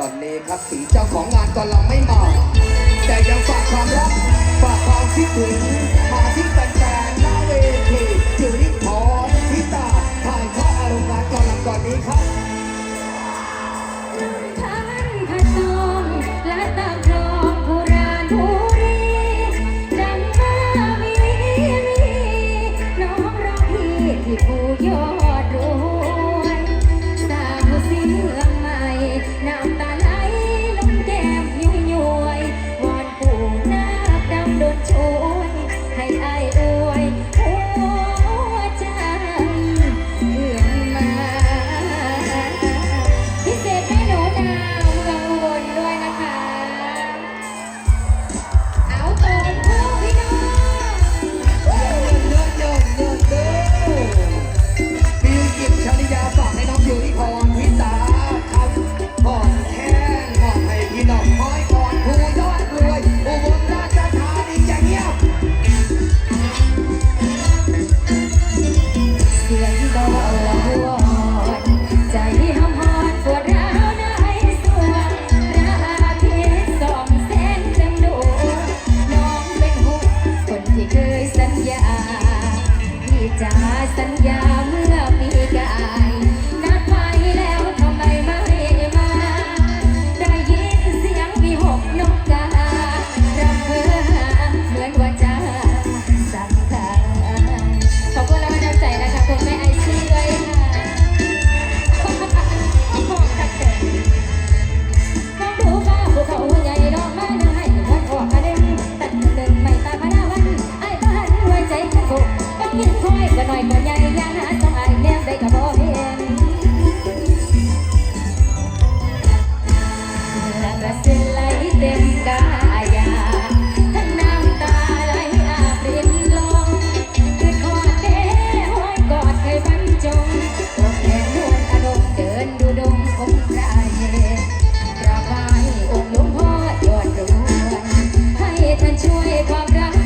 ่อนเลยครับสีเจ้าของงานก็เราไม่เหมาแต่ยังฝากความรักฝากความคิดถึงมาที่แฟนๆหน้าเวทีจุริพรพิตาถ่ายทอดอารมณ์งานก่อนหลังก่อนนี้ครับที่ผู้ยอ ญญา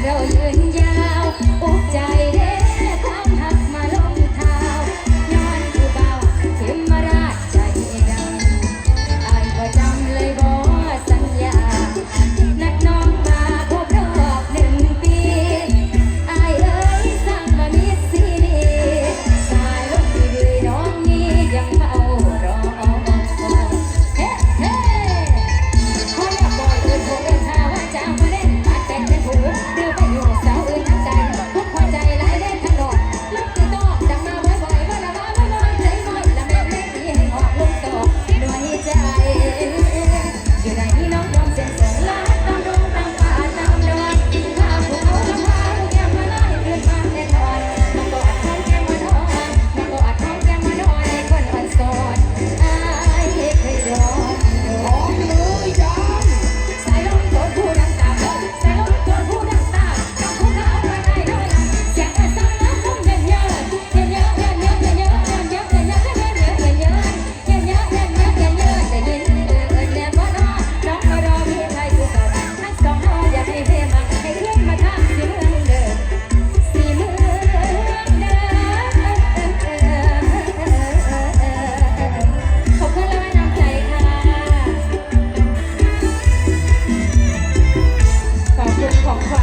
เราเดิ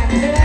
Saturday.